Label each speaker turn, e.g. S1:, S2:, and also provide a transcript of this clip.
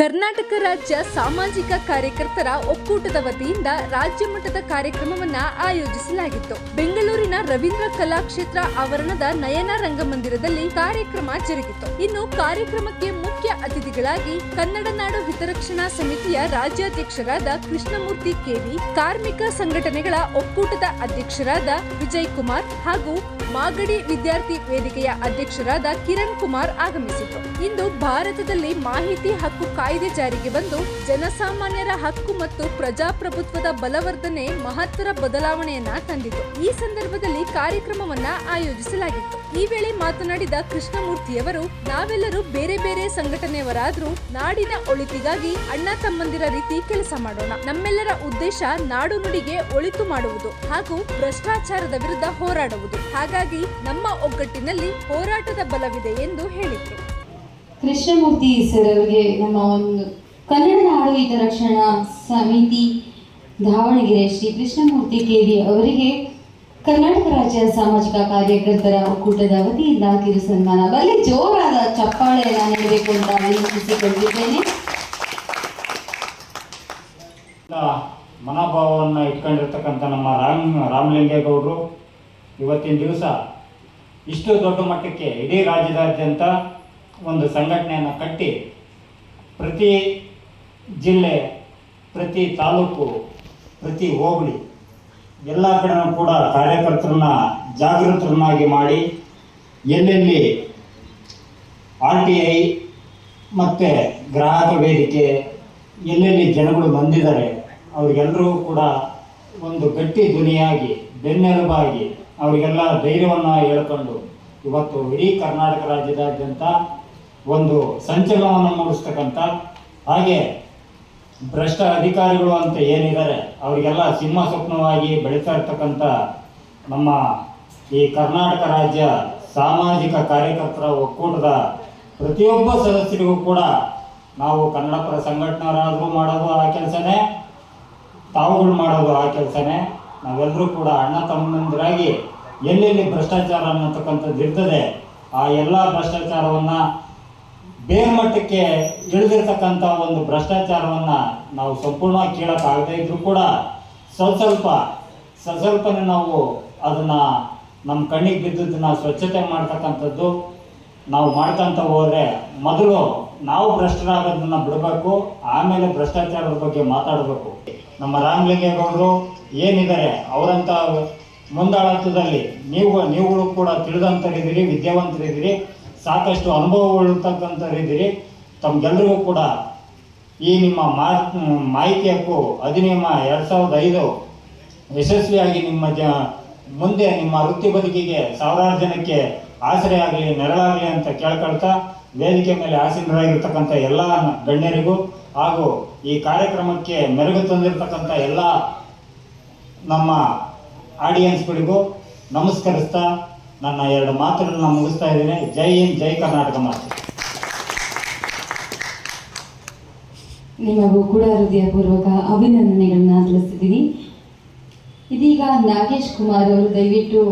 S1: ಕರ್ನಾಟಕ ರಾಜ್ಯ ಸಾಮಾಜಿಕ ಕಾರ್ಯಕರ್ತರ ಒಕ್ಕೂಟದ ವತಿಯಿಂದ ರಾಜ್ಯ ಮಟ್ಟದ ಕಾರ್ಯಕ್ರಮವನ್ನ ಆಯೋಜಿಸಲಾಗಿತ್ತು. ಬೆಂಗಳೂರಿನ ರವೀಂದ್ರ ಕಲಾಕ್ಷೇತ್ರ ಆವರಣದ ನಯನ ರಂಗಮಂದಿರದಲ್ಲಿ ಕಾರ್ಯಕ್ರಮ ಜರುಗಿತು. ಇನ್ನು ಕಾರ್ಯಕ್ರಮಕ್ಕೆ ಮುಖ್ಯ ಅತಿಥಿಗಳಾಗಿ ಕನ್ನಡ ನಾಡು ಹಿತರಕ್ಷಣಾ ಸಮಿತಿಯ ರಾಜ್ಯಾಧ್ಯಕ್ಷರಾದ ಕೃಷ್ಣಮೂರ್ತಿ ಕೆವಿ ಕಾರ್ಮಿಕ ಸಂಘಟನೆಗಳ ಒಕ್ಕೂಟದ ಅಧ್ಯಕ್ಷರಾದ ವಿಜಯ್ ಕುಮಾರ್ ಹಾಗೂ ಮಾಗಡಿ ವಿದ್ಯಾರ್ಥಿ ವೇದಿಕೆಯ ಅಧ್ಯಕ್ಷರಾದ ಕಿರಣ್ ಕುಮಾರ್ ಆಗಮಿಸಿದ್ರು. ಇಂದು ಭಾರತದಲ್ಲಿ ಮಾಹಿತಿ ಹಕ್ಕು ಕಾಯ್ದೆ ಜಾರಿಗೆ ಬಂದು ಜನಸಾಮಾನ್ಯರ ಹಕ್ಕು ಮತ್ತು ಪ್ರಜಾಪ್ರಭುತ್ವದ ಬಲವರ್ಧನೆ ಮಹತ್ತರ ಬದಲಾವಣೆಯನ್ನ ತಂದಿತು ಈ ಸಂದರ್ಭದಲ್ಲಿ ಕಾರ್ಯಕ್ರಮವನ್ನ ಆಯೋಜಿಸಲಾಗಿತ್ತು. ಈ ವೇಳೆ ಮಾತನಾಡಿದ ಕೃಷ್ಣಮೂರ್ತಿಯವರು, ನಾವೆಲ್ಲರೂ ಬೇರೆ ಬೇರೆ ಸಂಘಟನೆಯವರಾದ್ರೂ ನಾಡಿನ ಒಳಿತಿಗಾಗಿ ಅಣ್ಣ ತಮ್ಮಂದಿರ ರೀತಿ ಕೆಲಸ ಮಾಡೋಣ. ನಮ್ಮೆಲ್ಲರ ಉದ್ದೇಶ ನಾಡು ನುಡಿಗೆ ಒಳಿತು ಮಾಡುವುದು ಹಾಗೂ ಭ್ರಷ್ಟಾಚಾರದ ವಿರುದ್ಧ ಹೋರಾಡುವುದು. ಹಾಗಾಗಿ ನಮ್ಮ ಒಗ್ಗಟ್ಟಿನಲ್ಲಿ ಹೋರಾಟದ ಬಲವಿದೆ ಎಂದು ಹೇಳಿದರು.
S2: ಕೃಷ್ಣಮೂರ್ತಿ ಸರ್ ಅವರಿಗೆ ನಮ್ಮ ಒಂದು ಕನ್ನಡ ನಾಡು ಹಿತರಕ್ಷಣಾ ಸಮಿತಿ ದಾವಣಗೆರೆ ಶ್ರೀ ಕೃಷ್ಣಮೂರ್ತಿ ಕೇರಿ ಅವರಿಗೆ ಕರ್ನಾಟಕ ರಾಜ್ಯ ಸಾಮಾಜಿಕ ಕಾರ್ಯಕರ್ತರ ಒಕ್ಕೂಟದ ವತಿಯಿಂದ ಕಿರು ಸನ್ಮಾನ. ಬಲ್ಲಿ ಜೋರಾದ ಚಪ್ಪಾಳೆಯನ್ನು ನೀಡಬೇಕು ಅಂತ ವಿನಂತಿಸಿಕೊಂಡಿದ್ದೇನೆ
S3: ಮನೋಭಾವವನ್ನು ಇಟ್ಕೊಂಡಿರ್ತಕ್ಕಂಥ ನಮ್ಮ ರಾಮ್ ರಾಮಲಿಂಗೇಗೌಡರು ಇವತ್ತಿನ ದಿವಸ ಇಷ್ಟು ದೊಡ್ಡ ಮಟ್ಟಕ್ಕೆ ಇಡೀ ರಾಜ್ಯದಾದ್ಯಂತ ಒಂದು ಸಂಘಟನೆಯನ್ನು ಕಟ್ಟಿ ಪ್ರತಿ ಜಿಲ್ಲೆ, ಪ್ರತಿ ತಾಲೂಕು, ಪ್ರತಿ ಹೋಬಳಿ ಎಲ್ಲ ಕಡೆನೂ ಕೂಡ ಕಾರ್ಯಕರ್ತರನ್ನ ಜಾಗೃತರನ್ನಾಗಿ ಮಾಡಿ ಎಲ್ಲೆಲ್ಲಿ ಆರ್ ಟಿ ಐ ಮತ್ತು ಗ್ರಾಹಕ ವೇದಿಕೆ, ಎಲ್ಲೆಲ್ಲಿ ಜನಗಳು ಬಂದಿದ್ದಾರೆ ಅವರಿಗೆಲ್ಲರೂ ಕೂಡ ಒಂದು ಗಟ್ಟಿ ಧ್ವನಿಯಾಗಿ ಬೆನ್ನೆಲುಬಾಗಿ ಅವರಿಗೆಲ್ಲ ಧೈರ್ಯವನ್ನು ಹೇಳ್ಕೊಂಡು ಇವತ್ತು ಇಡೀ ಕರ್ನಾಟಕ ರಾಜ್ಯದಾದ್ಯಂತ ಒಂದು ಸಂಚಲನವನ್ನು ಮೂಡಿಸ್ತಕ್ಕಂಥ ಹಾಗೆ ಭ್ರಷ್ಟ ಅಧಿಕಾರಿಗಳು ಅಂತ ಏನಿದ್ದಾರೆ, ಅವರಿಗೆಲ್ಲ ಸಿಂಹ ಸ್ವಪ್ನವಾಗಿ ಬೆಳೀತಾ ಇರ್ತಕ್ಕಂಥ ನಮ್ಮ ಈ ಕರ್ನಾಟಕ ರಾಜ್ಯ ಸಾಮಾಜಿಕ ಕಾರ್ಯಕರ್ತರ ಒಕ್ಕೂಟದ ಪ್ರತಿಯೊಬ್ಬ ಸದಸ್ಯರಿಗೂ ಕೂಡ ನಾವು ಕನ್ನಡಪರ ಸಂಘಟನೆಯವರಾದರೂ ಮಾಡೋದು ಆ ಕೆಲಸನೇ, ತಾವುಗಳು ಮಾಡೋದು ಆ ಕೆಲಸನೇ. ನಾವೆಲ್ಲರೂ ಕೂಡ ಅಣ್ಣ ತಮ್ಮಂದಿರಾಗಿ ಎಲ್ಲೆಲ್ಲಿ ಭ್ರಷ್ಟಾಚಾರ ಅನ್ನತಕ್ಕಂಥದ್ದು ಇರ್ತದೆ, ಆ ಎಲ್ಲ ಭ್ರಷ್ಟಾಚಾರವನ್ನು ಬೇರ್ಮಟ್ಟಕ್ಕೆ ಇಳಿದಿರ್ತಕ್ಕಂಥ ಒಂದು ಭ್ರಷ್ಟಾಚಾರವನ್ನು ನಾವು ಸಂಪೂರ್ಣವಾಗಿ ಕೇಳೋಕ್ಕಾಗದೇ ಇದ್ರೂ ಕೂಡ ಸ್ವಲ್ಪ ಸ್ವಲ್ಪ ಸ್ವಲ್ಪ ನಾವು ಅದನ್ನು ನಮ್ಮ ಕಣ್ಣಿಗೆ ಬಿದ್ದದನ್ನ ಸ್ವಚ್ಛತೆ ಮಾಡ್ತಕ್ಕಂಥದ್ದು ನಾವು ಮಾಡ್ಕೊಂತ ಹೋದರೆ ಮೊದಲು ನಾವು ಭ್ರಷ್ಟರಾಗೋದನ್ನು ಬಿಡಬೇಕು, ಆಮೇಲೆ ಭ್ರಷ್ಟಾಚಾರದ ಬಗ್ಗೆ ಮಾತಾಡಬೇಕು. ನಮ್ಮ ರಾಮಲಿಂಗೇಗೌಡರು ಏನಿದ್ದಾರೆ ಅವರಂಥ ಮುಂದಾಳತ್ವದಲ್ಲಿ ನೀವು, ನೀವುಗಳು ಕೂಡ ತಿಳಿದಂಥರಿದ್ದೀರಿ, ವಿದ್ಯಾವಂತರಿದ್ದೀರಿ, ಸಾಕಷ್ಟು ಅನುಭವಗಳಿರ್ತಕ್ಕಂಥರಿದ್ದೀರಿ ತಮ್ಗೆಲ್ಲರಿಗೂ ಕೂಡ ಈ ನಿಮ್ಮ ಮಾ, ಮಾಹಿತಿ ಹಕ್ಕು ಅಧಿನಿಯಮ ಎರಡು ಸಾವಿರದ ಐದು ಯಶಸ್ವಿಯಾಗಿ ನಿಮ್ಮ ಜ, ಮುಂದೆ ನಿಮ್ಮ ವೃತ್ತಿ ಬದುಕಿಗೆ ಸಾವಿರಾರು ಜನಕ್ಕೆ ಆಸರೆ ಆಗಲಿ, ನೆರಳಾಗಲಿ ಅಂತ ಕೇಳ್ಕೊಳ್ತಾ ವೇದಿಕೆ ಮೇಲೆ ಆಸೀನರಾಗಿರ್ತಕ್ಕಂಥ ಎಲ್ಲ ಗಣ್ಯರಿಗೂ ಹಾಗೂ ಈ ಕಾರ್ಯಕ್ರಮಕ್ಕೆ ಮೆರುಗು ತಂದಿರತಕ್ಕಂಥ ಎಲ್ಲ ನಮ್ಮ ಆಡಿಯನ್ಸ್ಗಳಿಗೂ ನಮಸ್ಕರಿಸ್ತಾ ನನ್ನ ಎರಡು ಮಾತುಗಳನ್ನು ಮುಗಿಸ್ತಾ ಇದ್ದೀನಿ. ಜೈ ಹಿಂದ್, ಜೈ ಕರ್ನಾಟಕ ಮಾತು.
S2: ನಿಮಗೂ ಕೂಡ ಹೃದಯಪೂರ್ವಕ ಅಭಿನಂದನೆಗಳನ್ನ ತಿಳಿಸ್ತಿದ್ದೀನಿ ಇದೀಗ ನಾಗೇಶ್ ಕುಮಾರ್ ಅವರು ದಯವಿಟ್ಟು